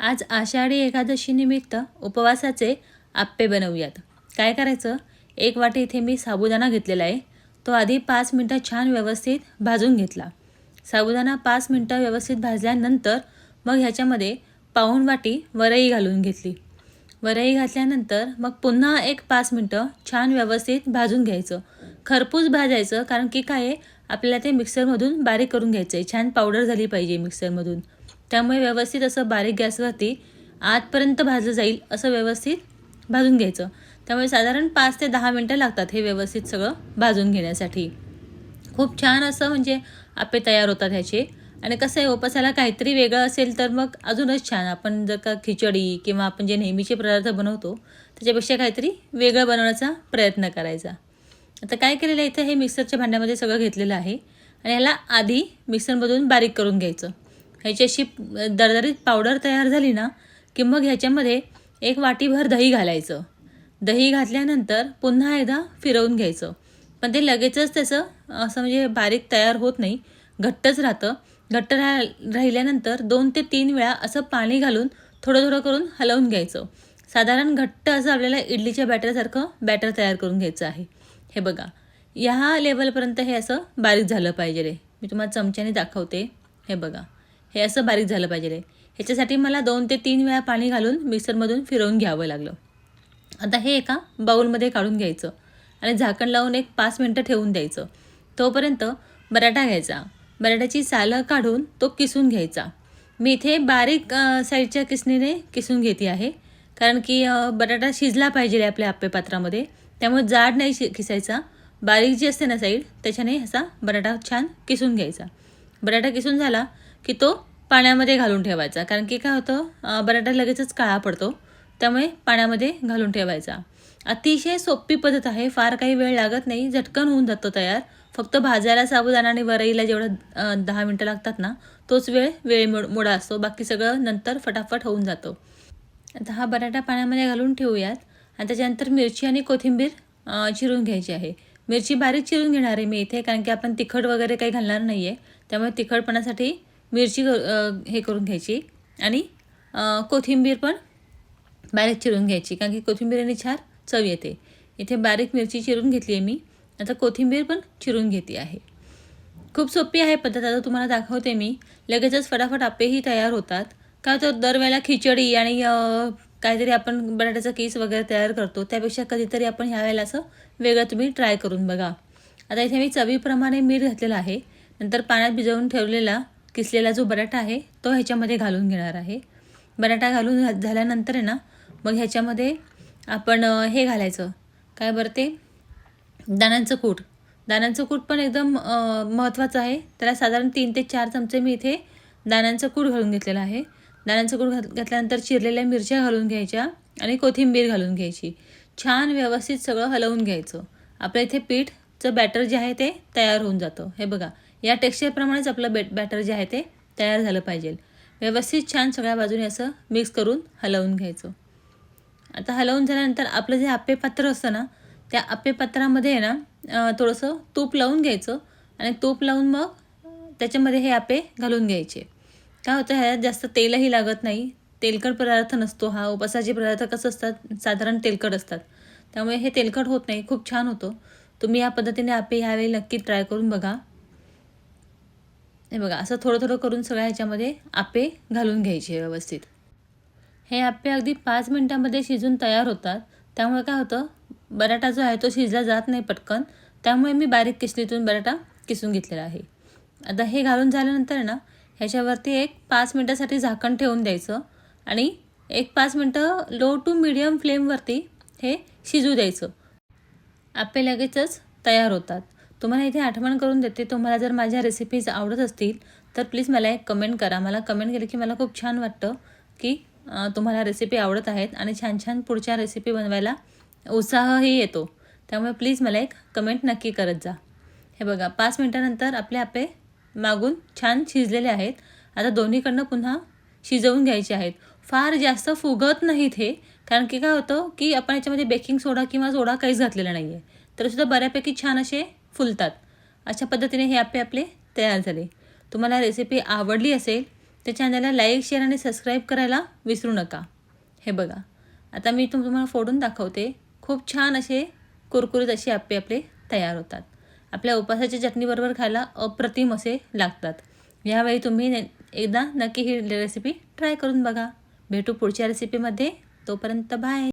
आज आषाढी एकादशीनिमित्त उपवासाचे आप्पे बनवूयात. काय करायचं? एक वाटी इथे मी साबुदाणा घेतलेला आहे. तो आधी पाच मिनटं छान व्यवस्थित भाजून घेतला. साबुदाणा पाच मिनटं व्यवस्थित भाजल्यानंतर मग ह्याच्यामध्ये पाऊण वाटी वरई घालून घेतली. वरई घातल्यानंतर मग पुन्हा एक पाच मिनटं छान व्यवस्थित भाजून घ्यायचं. खरपूस भाजायचं कारण की काय आहे? आपल्याला ते मिक्सरमधून बारीक करून घ्यायचं आहे. छान पावडर झाली पाहिजे मिक्सरमधून. त्यामुळे व्यवस्थित असं बारीक गॅसवरती आतपर्यंत भाजलं जाईल असं व्यवस्थित भाजून घ्यायचं. त्यामुळे साधारण पाच ते दहा मिनटं लागतात हे व्यवस्थित सगळं भाजून घेण्यासाठी. खूप छान असं म्हणजे आपे तयार होतात ह्याचे. आणि कसं आहे उपासाला काहीतरी वेगळं असेल तर मग अजूनच छान. आपण जर का खिचडी किंवा आपण जे नेहमीचे पदार्थ बनवतो त्याच्यापेक्षा काहीतरी वेगळं बनवण्याचा प्रयत्न करायचा. आता काय केलेलं आहे इथं हे मिक्सरच्या भांड्यामध्ये सगळं घेतलेलं आहे. आणि ह्याला आधी मिक्सरमधून बारीक करून घ्यायचं. ह्याची अशी दरदरीत पावडर तयार झाली ना की मग ह्याच्यामध्ये एक वाटीभर दही घालायचं. दही घातल्यानंतर पुन्हा एकदा फिरवून घ्यायचं. पण ते लगेचच त्याचं असं म्हणजे बारीक तयार होत नाही घट्टच राहतं. घट्ट राह राहिल्यानंतर दोन ते तीन वेळा असं पाणी घालून थोडं थोडं करून हलवून घ्यायचं. साधारण घट्ट असं आपल्याला इडलीच्या बॅटरसारखं बॅटर तयार करून घ्यायचं आहे. हे बघा ह्या लेवलपर्यंत हे असं बारीक झालं पाहिजे रे. मी तुम्हाला चमच्याने दाखवते. हे बघा. हे असं बारीक झालं पाहिजे ह्याच्यासाठी मला दोन ते तीन वेळा पाणी घालून मिक्सरमधून फिरवून घ्यावं लागलं. आता हे एका बाऊलमध्ये काढून घ्यायचं आणि झाकण लावून एक पाच मिनटं ठेवून द्यायचं. तोपर्यंत बटाटा घ्यायचा. बटाट्याची सालं काढून तो किसून घ्यायचा. मी इथे बारीक साईडच्या किसणीने किसून घेते आहे. कारण की बटाटा शिजला पाहिजे आपल्या आप्पेपात्रामध्ये त्यामुळे जाड नाही शि किसायचा. बारीक जी असते ना साईड त्याच्याने असा बटाटा छान किसून घ्यायचा. बटाटा किसून झाला की तो पाण्यामध्ये घालून ठेवायचा. कारण की काय होतं बटाटा लगेचच काळा पडतो. त्यामुळे पाण्यामध्ये घालून ठेवायचा. अतिशय सोपी पद्धत आहे. फार काही वेळ लागत नाही. झटकन होऊन जातो तयार. फक्त भाजायला साबुदाणा आणि वरईला जेवढं दहा मिनटं लागतात ना तोच वेळ वेळ मोड मोडा असतो. बाकी सगळं नंतर फटाफट होऊन जातो. आता हा बटाटा पाण्यामध्ये घालून ठेवूयात. आणि त्याच्यानंतर मिरची आणि कोथिंबीर चिरून घ्यायची आहे. मिरची बारीक चिरून घेणार आहे मी इथे कारण की आपण तिखट वगैरे काही घालणार नाही आहे त्यामुळे तिखटपणासाठी मिरची हे करून घ्यायची. आणि कोथिंबीर पण बारीक चिरून घ्यायची कारण की कोथिंबीरीने छान चव येते. इथे बारीक मिरची चिरून घेतली आहे मी. आता कोथिंबीर पण चिरून घेते आहे. खूप सोपी आहे पद्धत. आता तुम्हाला दाखवते मी. लगेचच फटाफट आपेही तयार होतात. का तर दरवेळेला खिचडी आणि काहीतरी आपण बटाट्याचा केस वगैरे तयार करतो. त्यापेक्षा कधीतरी आपण ह्या वेळेला असं वेगळं तुम्ही ट्राय करून बघा. आता इथे मी चवीप्रमाणे मीठ घातलेलं आहे. नंतर पाण्यात भिजवून ठेवलेला किसलेला जो बटाटा आहे तो ह्याच्यामध्ये घालून घेणार आहे. बटाटा घालून झाल्यानंतर आहे ना मग ह्याच्यामध्ये आपण हे घालायचं. काय बरं ते? दाण्यांचं कूट. दाण्यांचं कूट पण एकदम महत्त्वाचं आहे. त्याला साधारण तीन ते चार चमचे मी इथे दाण्यांचं कूट घालून घेतलेलं आहे. दाण्यांचं कूट घात घातल्यानंतर चिरलेल्या मिरच्या घालून घ्यायच्या आणि कोथिंबीर घालून घ्यायची. छान व्यवस्थित सगळं हलवून घ्यायचं. आपल्या इथे पीठचं बॅटर जे आहे ते तयार होऊन जातं. हे बघा या टेक्स्चरप्रमाणेच आपलं बेट बॅटर जे आहे ते तयार झालं पाहिजे. व्यवस्थित छान सगळ्या बाजूने असं मिक्स करून हलवून घ्यायचं. आता हलवून झाल्यानंतर आपलं जे आप्पे पात्र असतं ना त्या आप्पे पात्रामध्ये आहे ना थोडंसं तूप लावून घ्यायचं आणि तूप लावून मग त्याच्यामध्ये हे आप्पे घालून घ्यायचे. काय होतं ह्यात जास्त तेलही लागत नाही. तेलकट पदार्थ नसतो हा. उपासाचे पदार्थ कसं असतात साधारण तेलकट असतात. त्यामुळे हे तेलकट होत नाही. खूप छान होतो. तुम्ही या पद्धतीने आप्पे ह्यावेळी नक्की ट्राय करून बघा. हे बघा असं थोडं थोडं करून सगळ्या ह्याच्यामध्ये आप्पे घालून घ्यायचे व्यवस्थित. हे आप्पे अगदी पाच मिनटामध्ये शिजून तयार होतात. त्यामुळे काय होतं बटाटा जो आहे तो शिजला जात नाही पटकन. त्यामुळे मी बारीक किसलीतून बटाटा किसून घेतलेला आहे. आता हे घालून झाल्यानंतर ना ह्याच्यावरती एक पाच मिनटासाठी झाकण ठेवून द्यायचं आणि एक पाच मिनटं लो टू मिडियम फ्लेमवरती हे शिजू द्यायचं. आप्पे लगेचच तयार होतात. तुम्हाला इथे आठवण करून देते तुम्हाला जर माझ्या रेसिपीज आवडत असतील तर प्लीज मला एक कमेंट करा. मला कमेंट केलं की मला खूप छान वाटतं की तुम्हाला रेसिपी आवडत आहेत आणि छान छान पुढच्या रेसिपी बनवायला उत्साहही येतो. त्यामुळे प्लीज मला एक कमेंट नक्की करत जा. हे बघा पाच मिनटानंतर आपले आपे मागून छान शिजलेले आहेत. आता दोन्हीकडनं पुन्हा शिजवून घ्यायचे आहेत. फार जास्त फुगत नाहीत हे कारण की काय होतं की आपण याच्यामध्ये बेकिंग सोडा किंवा सोडा काहीच घातलेला नाही आहे तरीसुद्धा बऱ्यापैकी छान असे फुलतात. अशा पद्धतीने हे आप्पे आपले तयार झाले. तुम्हाला रेसिपी आवडली असेल तर चॅनलला लाईक शेअर आणि सबस्क्राईब करायला विसरू नका. हे बघा. आता मी तुम तुम्हाला फोडून दाखवते. खूप छान असे कुरकुरीत असे आप्पे आपले तयार होतात. आपल्या उपासाच्या चटणीबरोबर खायला अप्रतिम असे लागतात. यावेळी तुम्ही एकदा नक्की ही रेसिपी ट्राय करून बघा. भेटू पुढच्या रेसिपीमध्ये तोपर्यंत बाय